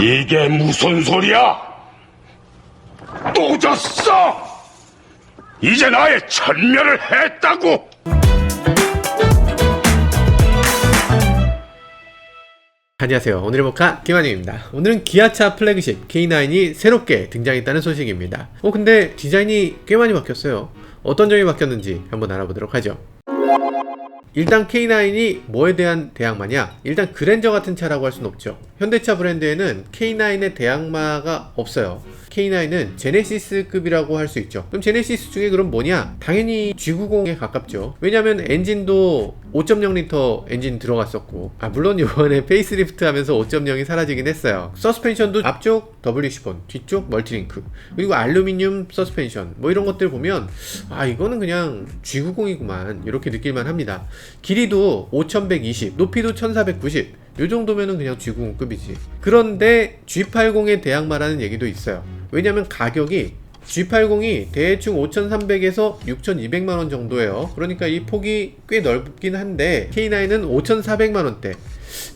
이게 무슨 소리야? 또 졌어! 이제 나의 천멸을 했다고! 안녕하세요. 오늘의 모카 김한입니다. 오늘은 기아차 플래그십 K9이 새롭게 등장했다는 소식입니다. 어 근데 디자인이 꽤 많이 바뀌었어요. 어떤 점이 바뀌었는지 한번 알아보도록 하죠. 일단 K9이 뭐에 대한 대항마냐? 일단 그랜저 같은 차라고 할 수는 없죠. 현대차 브랜드에는 K9의 대항마가 없어요. K9은 제네시스급이라고 할 수 있죠. 그럼 제네시스 중에 그럼 뭐냐? 당연히 G90에 가깝죠. 왜냐면 엔진도 5.0L 엔진 들어갔었고, 아, 물론 이번에 페이스리프트 하면서 5.0이 사라지긴 했어요. 서스펜션도 앞쪽 WC4, 뒤쪽 멀티링크, 그리고 알루미늄 서스펜션, 뭐 이런 것들 보면, 아, 이거는 그냥 G90이구만. 이렇게 느낄만 합니다. 길이도 5120, 높이도 1490. 요 정도면은 그냥 G90급이지. 그런데 G80의 대항마라는 얘기도 있어요. 왜냐면 가격이 G80이 대충 5,300에서 6,200만원 정도예요. 그러니까 이 폭이 꽤 넓긴 한데 K9은 5,400만원대.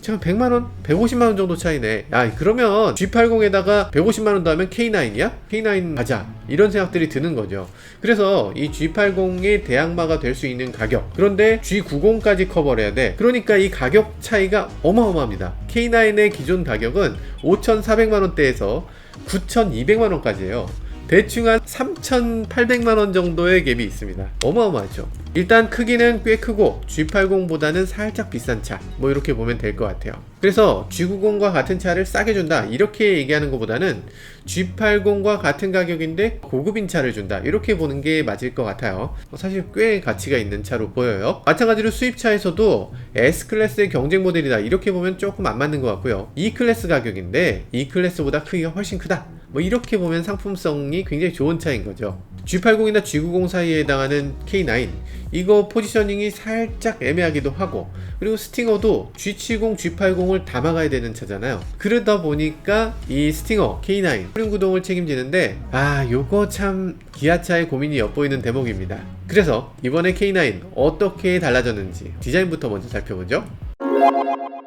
지금 100만원? 150만원 정도 차이네. 야, 그러면 G80에다가 150만원 더 하면 K9이야? K9 가자. 이런 생각들이 드는 거죠. 그래서 이 G80의 대항마가 될 수 있는 가격. 그런데 G90까지 커버를 해야 돼. 그러니까 이 가격 차이가 어마어마합니다. K9의 기존 가격은 5,400만원대에서 9,200만원까지예요. 대충 한 3,800만원 정도의 갭이 있습니다. 어마어마하죠. 일단 크기는 꽤 크고 G80보다는 살짝 비싼 차. 뭐 이렇게 보면 될 것 같아요. 그래서 G90과 같은 차를 싸게 준다. 이렇게 얘기하는 것보다는 G80과 같은 가격인데 고급인 차를 준다. 이렇게 보는 게 맞을 것 같아요. 사실 꽤 가치가 있는 차로 보여요. 마찬가지로 수입차에서도 S클래스의 경쟁 모델이다. 이렇게 보면 조금 안 맞는 것 같고요. E클래스 가격인데 E클래스보다 크기가 훨씬 크다. 뭐 이렇게 보면 상품성이 굉장히 좋은 차인 거죠. G80이나 G90 사이에 해당하는 K9 이거 포지셔닝이 살짝 애매하기도 하고 그리고 스팅어도 G70, G80을 담아가야 되는 차잖아요. 그러다 보니까 이 스팅어 K9 후륜 구동을 책임지는데 아 요거 참 기아차의 고민이 엿보이는 대목입니다. 그래서 이번에 K9 어떻게 달라졌는지 디자인부터 먼저 살펴보죠.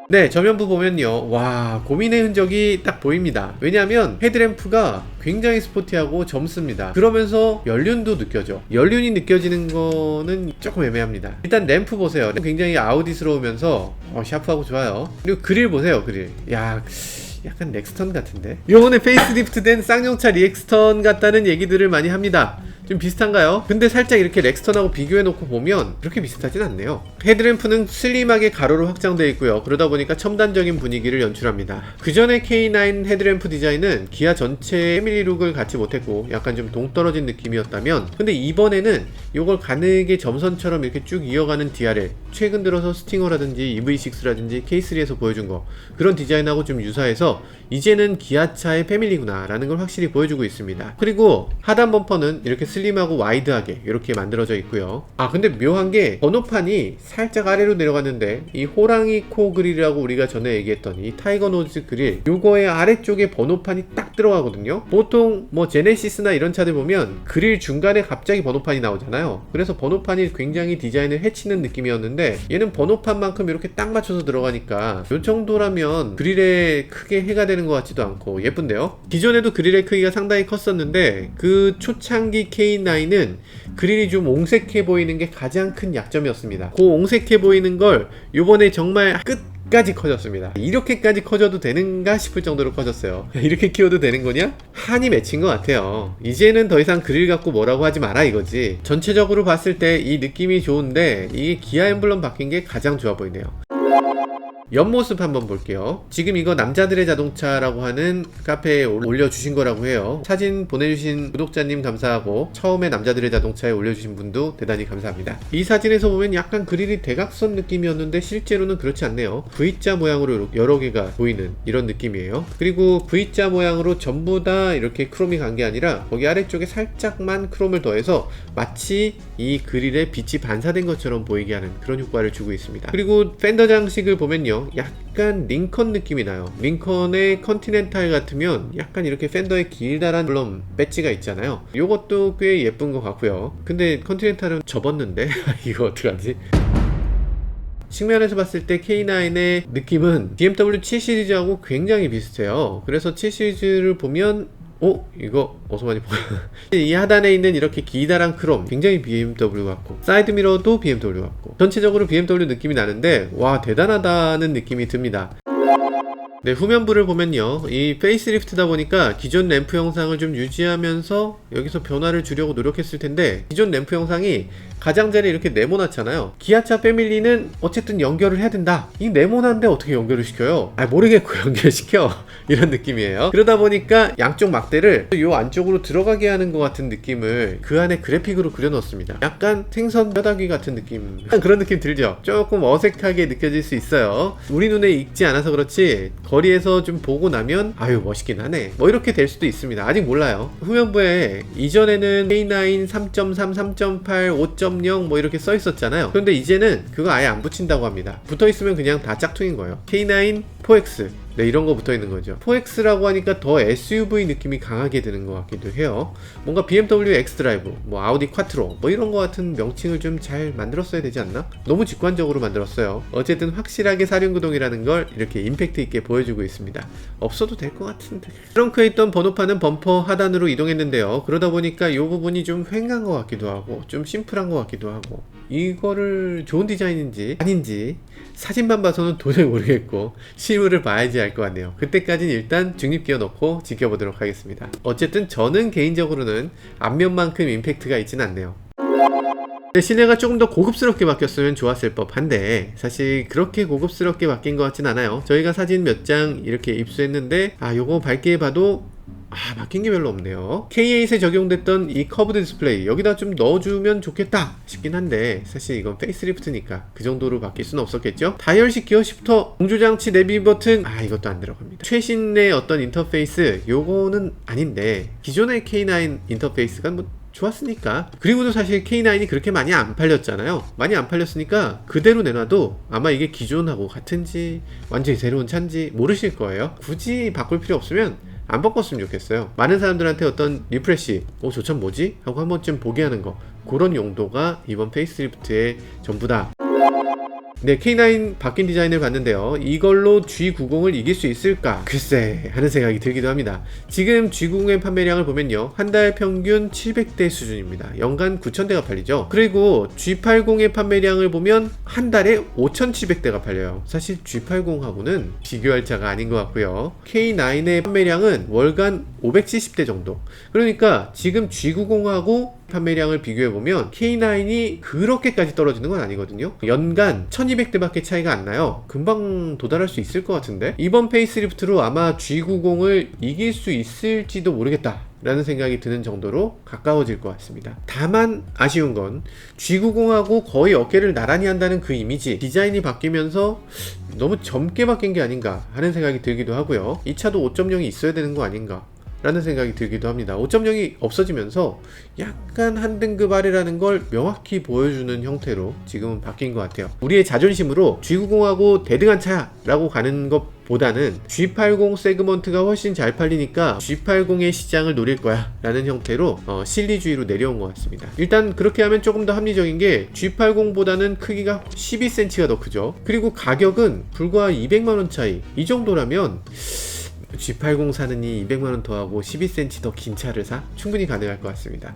네, 전면부 보면요. 와, 고민의 흔적이 딱 보입니다. 왜냐하면 헤드램프가 굉장히 스포티하고 젊습니다. 그러면서 연륜도 느껴져. 연륜이 느껴지는 거는 조금 애매합니다. 일단 램프 보세요. 굉장히 아우디스러우면서 어, 샤프하고 좋아요. 그리고 그릴 보세요, 그릴. 야, 약간 넥스턴 같은데? 요번에 페이스리프트 된 쌍용차 리엑스턴 같다는 얘기들을 많이 합니다. 좀 비슷한가요? 근데 살짝 이렇게 렉스턴하고 비교해놓고 보면 그렇게 비슷하진 않네요. 헤드램프는 슬림하게 가로로 확장되어 있고요. 그러다 보니까 첨단적인 분위기를 연출합니다. 그 전에 K9 헤드램프 디자인은 기아 전체 패밀리 룩을 갖지 못했고 약간 좀 동떨어진 느낌이었다면 근데 이번에는 이걸 가늘게 점선처럼 이렇게 쭉 이어가는 DRL 최근 들어서 스팅어라든지 EV6라든지 K3에서 보여준 거 그런 디자인하고 좀 유사해서 이제는 기아차의 패밀리구나 라는 걸 확실히 보여주고 있습니다. 그리고 하단 범퍼는 이렇게 슬림 하고 와이드하게 이렇게 만들어져 있고요. 아 근데 묘한 게 번호판이 살짝 아래로 내려갔는데 이 호랑이 코 그릴이라고 우리가 전에 얘기했던 이 타이거 노즈 그릴 요거의 아래쪽에 번호판이 딱 들어가거든요. 보통 뭐 제네시스나 이런 차들 보면 그릴 중간에 갑자기 번호판이 나오잖아요. 그래서 번호판이 굉장히 디자인을 해치는 느낌이었는데 얘는 번호판만큼 이렇게 딱 맞춰서 들어가니까 요 정도라면 그릴에 크게 해가 되는 것 같지도 않고 예쁜데요. 기존에도 그릴의 크기가 상당히 컸었는데 그 초창기 K9은 그릴이 좀 옹색해 보이는 게 가장 큰 약점이었습니다. 그 옹색해 보이는 걸 요번에 정말 끝 까지 커졌습니다. 이렇게까지 커져도 되는가 싶을 정도로 커졌어요. 이렇게 키워도 되는 거냐? 한이 맺힌 것 같아요. 이제는 더 이상 그릴 갖고 뭐라고 하지 마라 이거지. 전체적으로 봤을 때 이 느낌이 좋은데 이게 기아 엠블럼 바뀐 게 가장 좋아 보이네요. 옆모습 한번 볼게요. 지금 이거 남자들의 자동차라고 하는 카페에 올- 올려주신 거라고 해요. 사진 보내주신 구독자님 감사하고 처음에 남자들의 자동차에 올려주신 분도 대단히 감사합니다. 이 사진에서 보면 약간 그릴이 대각선 느낌이었는데 실제로는 그렇지 않네요. V자 모양으로 여러 개가 보이는 이런 느낌이에요. 그리고 V자 모양으로 전부 다 이렇게 크롬이 간 게 아니라 거기 아래쪽에 살짝만 크롬을 더해서 마치 이 그릴에 빛이 반사된 것처럼 보이게 하는 그런 효과를 주고 있습니다. 그리고 팬더 장식을 보면요. 약간 링컨 느낌이 나요. 링컨의 컨티넨탈 같으면 약간 이렇게 팬더에 길다란 물론 배지가 있잖아요. 요것도 꽤 예쁜 것 같고요. 근데 컨티넨탈은 접었는데 이거 어떡하지? 측면에서 봤을 때 K9의 느낌은 BMW 7 시리즈하고 굉장히 비슷해요. 그래서 7 시리즈를 보면 어? 이거 어서 많이 보여. 이 하단에 있는 이렇게 기다란 크롬 굉장히 BMW 같고 사이드 미러도 BMW 같고 전체적으로 BMW 느낌이 나는데 와 대단하다는 느낌이 듭니다. 네, 후면부를 보면요. 이 페이스리프트다 보니까 기존 램프 형상을 좀 유지하면서 여기서 변화를 주려고 노력했을 텐데 기존 램프 형상이 가장자리에 이렇게 네모났잖아요. 기아차 패밀리는 어쨌든 연결을 해야 된다. 이 네모난데 어떻게 연결을 시켜요? 아, 모르겠고 연결시켜. 이런 느낌이에요. 그러다 보니까 양쪽 막대를 요 안쪽으로 들어가게 하는 것 같은 느낌을 그 안에 그래픽으로 그려넣었습니다. 약간 생선 뼈다귀 같은 느낌. 그런 느낌 들죠? 조금 어색하게 느껴질 수 있어요. 우리 눈에 익지 않아서 그렇지 거리에서 좀 보고 나면 아유 멋있긴 하네. 뭐 이렇게 될 수도 있습니다. 아직 몰라요. 후면부에 이전에는 K9 3.3, 3.8, 5.0뭐 이렇게 써 있었잖아요. 그런데 이제는 그거 아예 안 붙인다고 합니다. 붙어 있으면 그냥 다 짝퉁인 거예요. K9 4X 네, 이런 거 붙어 있는 거죠. 4X라고 하니까 더 SUV 느낌이 강하게 드는 것 같기도 해요. 뭔가 BMW X 드라이브, 뭐 아우디 콰트로, 뭐 이런 거 같은 명칭을 좀 잘 만들었어야 되지 않나? 너무 직관적으로 만들었어요. 어쨌든 확실하게 사륜구동이라는 걸 이렇게 임팩트 있게 보여주고 있습니다. 없어도 될 것 같은데. 트렁크에 있던 번호판은 범퍼 하단으로 이동했는데요. 그러다 보니까 이 부분이 좀 휑한 것 같기도 하고, 좀 심플한 것 같기도 하고, 이거를 좋은 디자인인지 아닌지 사진만 봐서는 도저히 모르겠고 실물을 봐야지 알 것 같네요. 그때까지는 일단 중립기어 넣고 지켜보도록 하겠습니다. 어쨌든 저는 개인적으로는 앞면만큼 임팩트가 있진 않네요. 시내가 조금 더 고급스럽게 바뀌었으면 좋았을 법한데 사실 그렇게 고급스럽게 바뀐 것 같진 않아요. 저희가 사진 몇 장 이렇게 입수했는데 아 요거 밝게 봐도 아 바뀐 게 별로 없네요. K8에 적용됐던 이 커브드 디스플레이 여기다 좀 넣어주면 좋겠다 싶긴 한데 사실 이건 페이스리프트니까 그 정도로 바뀔 수는 없었겠죠? 다이얼식 기어 시프터 공조장치 내비 버튼 아 이것도 안 들어갑니다. 최신의 어떤 인터페이스 요거는 아닌데 기존의 K9 인터페이스가 뭐 좋았으니까. 그리고도 사실 K9이 그렇게 많이 안 팔렸잖아요. 많이 안 팔렸으니까 그대로 내놔도 아마 이게 기존하고 같은지 완전히 새로운 차인지 모르실 거예요. 굳이 바꿀 필요 없으면 안 바꿨으면 좋겠어요. 많은 사람들한테 어떤 리프레시 어저차 뭐지? 하고 한 번쯤 보게 하는 거. 그런 용도가 이번 페이스리프트의 전부다 네, K9 바뀐 디자인을 봤는데요. 이걸로 G90을 이길 수 있을까? 글쎄, 하는 생각이 들기도 합니다. 지금 G90의 판매량을 보면요. 한 달 평균 700대 수준입니다. 연간 9,000대가 팔리죠. 그리고 G80의 판매량을 보면 한 달에 5,700대가 팔려요. 사실 G80하고는 비교할 차가 아닌 것 같고요. K9의 판매량은 월간 570대 정도. 그러니까 지금 G90하고 판매량을 비교해보면 K9이 그렇게까지 떨어지는 건 아니거든요. 연간 1200대밖에 차이가 안 나요. 금방 도달할 수 있을 것 같은데? 이번 페이스리프트로 아마 G90을 이길 수 있을지도 모르겠다. 라는 생각이 드는 정도로 가까워질 것 같습니다. 다만 아쉬운 건 G90하고 거의 어깨를 나란히 한다는 그 이미지 디자인이 바뀌면서 너무 젊게 바뀐 게 아닌가 하는 생각이 들기도 하고요. 이 차도 5.0이 있어야 되는 거 아닌가 라는 생각이 들기도 합니다. 5.0이 없어지면서 약간 한 등급 아래라는 걸 명확히 보여주는 형태로 지금은 바뀐 것 같아요. 우리의 자존심으로 G90하고 대등한 차라고 가는 것 보다는 G80 세그먼트가 훨씬 잘 팔리니까 G80의 시장을 노릴 거야 라는 형태로 어, 실리주의로 내려온 것 같습니다. 일단 그렇게 하면 조금 더 합리적인 게 G80보다는 크기가 12cm가 더 크죠. 그리고 가격은 불과 200만원 차이 이 정도라면 G80 사느니 200만원 더하고 12cm 더 긴 차를 사? 충분히 가능할 것 같습니다.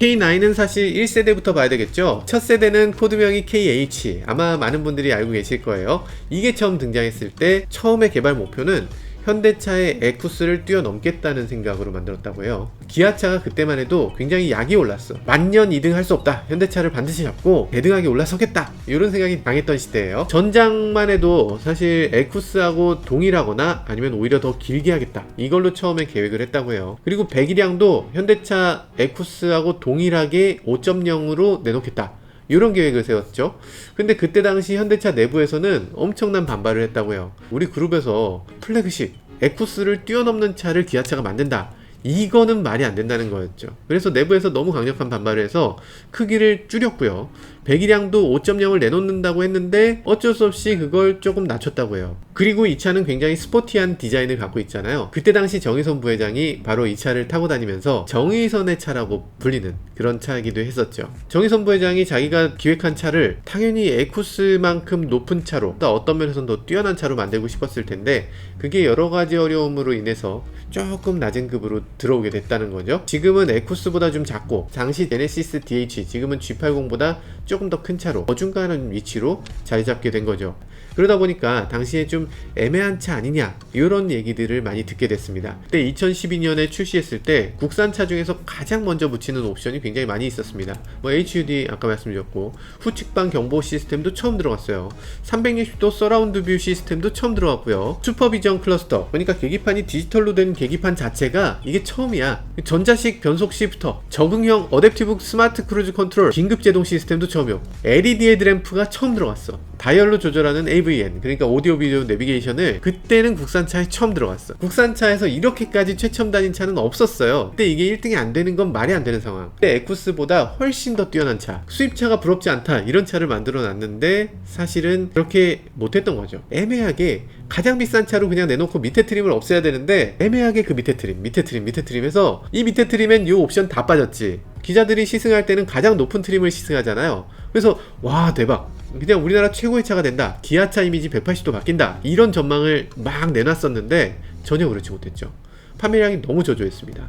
K9은 사실 1세대부터 봐야 되겠죠. 첫 세대는 코드명이 KH. 아마 많은 분들이 알고 계실 거예요. 이게 처음 등장했을 때 처음의 개발 목표는 현대차의 에쿠스를 뛰어넘겠다는 생각으로 만들었다고 해요. 기아차가 그때만 해도 굉장히 약이 올랐어. 만년 2등 할 수 없다. 현대차를 반드시 잡고 대등하게 올라서겠다. 이런 생각이 강했던 시대예요. 전장만 해도 사실 에쿠스하고 동일하거나 아니면 오히려 더 길게 하겠다. 이걸로 처음에 계획을 했다고 해요. 그리고 배기량도 현대차 에쿠스하고 동일하게 5.0으로 내놓겠다. 이런 계획을 세웠죠. 근데 그때 당시 현대차 내부에서는 엄청난 반발을 했다고 해요. 우리 그룹에서 플래그십 에쿠스를 뛰어넘는 차를 기아차가 만든다. 이거는 말이 안 된다는 거였죠. 그래서 내부에서 너무 강력한 반발을 해서 크기를 줄였고요. 배기량도 5.0을 내놓는다고 했는데 어쩔 수 없이 그걸 조금 낮췄다고 해요. 그리고 이 차는 굉장히 스포티한 디자인을 갖고 있잖아요. 그때 당시 정의선 부회장이 바로 이 차를 타고 다니면서 정의선의 차라고 불리는 그런 차이기도 했었죠. 정의선 부회장이 자기가 기획한 차를 당연히 에쿠스만큼 높은 차로 또 어떤 면에서는 더 뛰어난 차로 만들고 싶었을 텐데 그게 여러 가지 어려움으로 인해서 조금 낮은 급으로 들어오게 됐다는 거죠. 지금은 에쿠스보다 좀 작고 당시 제네시스 DH 지금은 G80보다 조금 더 큰 차로 어중간한 위치로 자리 잡게 된 거죠. 그러다 보니까 당시에 좀 애매한 차 아니냐 이런 얘기들을 많이 듣게 됐습니다. 그때 2012년에 출시했을 때 국산 차 중에서 가장 먼저 붙이는 옵션이 굉장히 많이 있었습니다. 뭐 HUD 아까 말씀드렸고 후측방 경보 시스템도 처음 들어갔어요. 360도 서라운드 뷰 시스템도 처음 들어갔고요. 슈퍼비전 클러스터 그러니까 계기판이 디지털로 된 계기판 자체가 이게 처음이야. 전자식 변속 시프터, 적응형 어댑티브 스마트 크루즈 컨트롤, 긴급 제동 시스템도 처음이요. LED 헤드램프가 처음 들어갔어. 다이얼로 조절하는 AVN 그러니까 오디오 비디오 내비게이션을 그때는 국산차에 처음 들어갔어. 국산차에서 이렇게까지 최첨단인 차는 없었어요. 그때 이게 1등이 안 되는 건 말이 안 되는 상황. 그때 에쿠스보다 훨씬 더 뛰어난 차, 수입차가 부럽지 않다 이런 차를 만들어 놨는데 사실은 그렇게 못했던 거죠. 애매하게 가장 비싼 차로 그냥 내놓고 밑에 트림을 없애야 되는데 애매하게 그 밑에 트림, 밑에 트림, 밑에 트림에서 이 밑에 트림엔 이 옵션 다 빠졌지. 기자들이 시승할 때는 가장 높은 트림을 시승하잖아요. 그래서 와 대박. 그냥 우리나라 최고의 차가 된다. 기아차 이미지 180도 바뀐다. 이런 전망을 막 내놨었는데 전혀 그렇지 못했죠. 판매량이 너무 저조했습니다.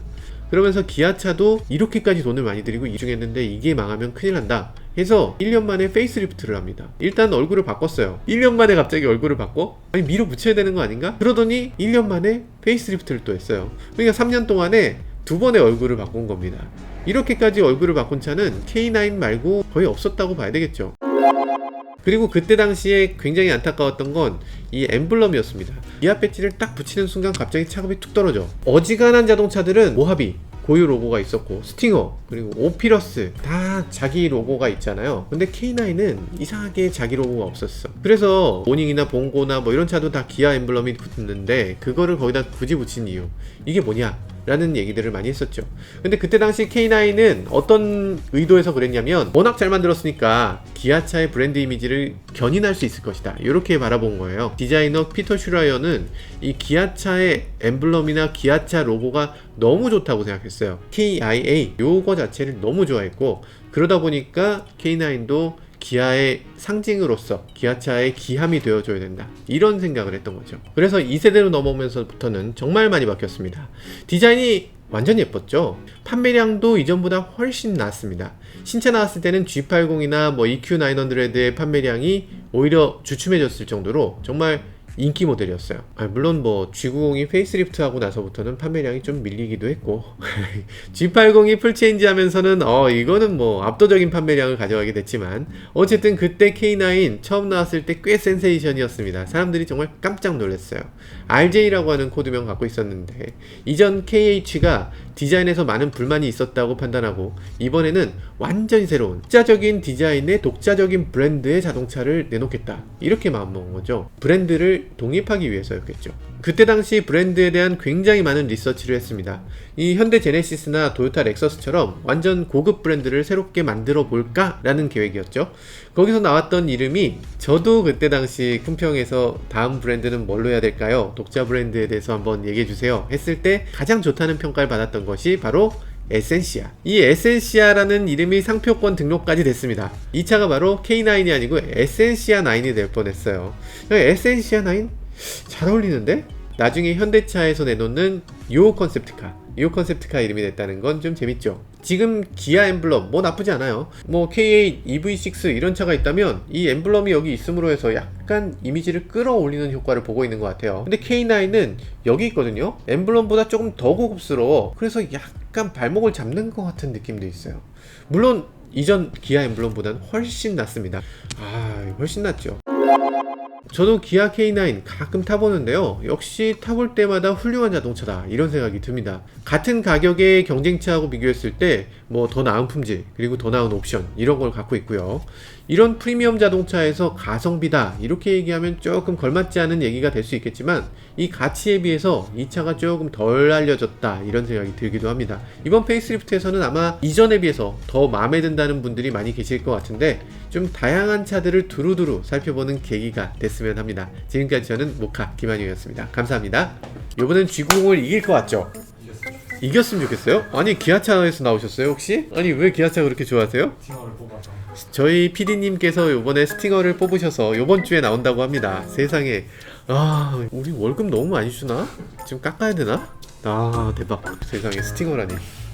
그러면서 기아차도 이렇게까지 돈을 많이 들이고 이중했는데 이게 망하면 큰일 난다. 해서 1년 만에 페이스리프트를 합니다. 일단 얼굴을 바꿨어요. 1년 만에 갑자기 얼굴을 바꿔? 아니 밀어붙여야 되는 거 아닌가? 그러더니 1년 만에 페이스리프트를 또 했어요. 그러니까 3년 동안에 두 번의 얼굴을 바꾼 겁니다. 이렇게까지 얼굴을 바꾼 차는 K9 말고 거의 없었다고 봐야 되겠죠. 그리고 그때 당시에 굉장히 안타까웠던 건 이 엠블럼이었습니다. 기아 배지를 딱 붙이는 순간 갑자기 차급이 툭 떨어져. 어지간한 자동차들은 모하비, 고유 로고가 있었고 스팅어 그리고 오피러스 다 자기 로고가 있잖아요 근데 K9은 이상하게 자기 로고가 없었어 그래서 모닝이나 봉고나 뭐 이런 차도 다 기아 엠블럼이 붙는데 그거를 거기다 굳이 붙인 이유 이게 뭐냐 라는 얘기들을 많이 했었죠. 근데 그때 당시 K9은 어떤 의도에서 그랬냐면 워낙 잘 만들었으니까 기아차의 브랜드 이미지를 견인할 수 있을 것이다. 이렇게 바라본 거예요. 디자이너 피터 슈라이어는 이 기아차의 엠블럼이나 기아차 로고가 너무 좋다고 생각했어요. KIA 요거 자체를 너무 좋아했고 그러다 보니까 K9도 기아의 상징으로서 기아차의 기함이 되어줘야 된다. 이런 생각을 했던 거죠. 그래서 2세대로 넘어오면서부터는 정말 많이 바뀌었습니다. 디자인이 완전 예뻤죠. 판매량도 이전보다 훨씬 나았습니다. 신차 나왔을 때는 G80이나 뭐 EQ900의 판매량이 오히려 주춤해졌을 정도로 정말 인기 모델이었어요. 아, 물론 뭐 G90이 페이스리프트 하고 나서부터는 판매량이 좀 밀리기도 했고 G80이 풀체인지 하면서는 어 이거는 뭐 압도적인 판매량을 가져가게 됐지만 어쨌든 그때 K9 처음 나왔을 때 꽤 센세이션이었습니다. 사람들이 정말 깜짝 놀랐어요. RJ라고 하는 코드명 갖고 있었는데 이전 KH가 디자인에서 많은 불만이 있었다고 판단하고 이번에는 완전히 새로운 독자적인 디자인의 독자적인 브랜드의 자동차를 내놓겠다. 이렇게 마음먹은 거죠. 브랜드를 독립하기 위해서였겠죠 그때 당시 브랜드에 대한 굉장히 많은 리서치를 했습니다 이 현대 제네시스나 도요타 렉서스처럼 완전 고급 브랜드를 새롭게 만들어 볼까 라는 계획이었죠 거기서 나왔던 이름이 저도 그때 당시 품평에서 다음 브랜드는 뭘로 해야 될까요 독자 브랜드에 대해서 한번 얘기해 주세요 했을 때 가장 좋다는 평가를 받았던 것이 바로 에센시아. 이 에센시아라는 이름이 상표권 등록까지 됐습니다. 이 차가 바로 K9이 아니고 에센시아 9이 될 뻔했어요. 에센시아 9? 잘 어울리는데? 나중에 현대차에서 내놓는 요 컨셉트카. 요 컨셉트카 이름이 됐다는 건 좀 재밌죠. 지금 기아 엠블럼 뭐 나쁘지 않아요. 뭐 K8, EV6 이런 차가 있다면 이 엠블럼이 여기 있음으로 해서 약간 이미지를 끌어올리는 효과를 보고 있는 것 같아요. 근데 K9은 여기 있거든요. 엠블럼보다 조금 더 고급스러워. 그래서 약간 발목을 잡는 것 같은 느낌도 있어요. 물론 이전 기아 엠블럼보다는 훨씬 낫습니다. 아, 훨씬 낫죠. 저도 기아 K9 가끔 타보는데요. 역시 타볼 때마다 훌륭한 자동차다. 이런 생각이 듭니다. 같은 가격의 경쟁차하고 비교했을 때 뭐 더 나은 품질, 그리고 더 나은 옵션, 이런 걸 갖고 있고요. 이런 프리미엄 자동차에서 가성비다. 이렇게 얘기하면 조금 걸맞지 않은 얘기가 될 수 있겠지만 이 가치에 비해서 이 차가 조금 덜 알려졌다. 이런 생각이 들기도 합니다. 이번 페이스리프트에서는 아마 이전에 비해서 더 마음에 든다는 분들이 많이 계실 것 같은데 좀 다양한 차들을 두루두루 살펴보는 계기가 됐으면 합니다. 지금까지 저는 모카 김한용이었습니다. 감사합니다. 이번엔 G90을 이길 것 같죠? 이겼으면 좋겠어요? 아니 기아차에서 나오셨어요 혹시? 아니 왜 기아차 그렇게 좋아하세요? 저희 PD님께서 요번에 스팅어를 뽑으셔서 요번 주에 나온다고 합니다. 세상에 아 우리 월급 너무 많이 주나? 지금 깎아야 되나? 아 대박 세상에 스팅어라니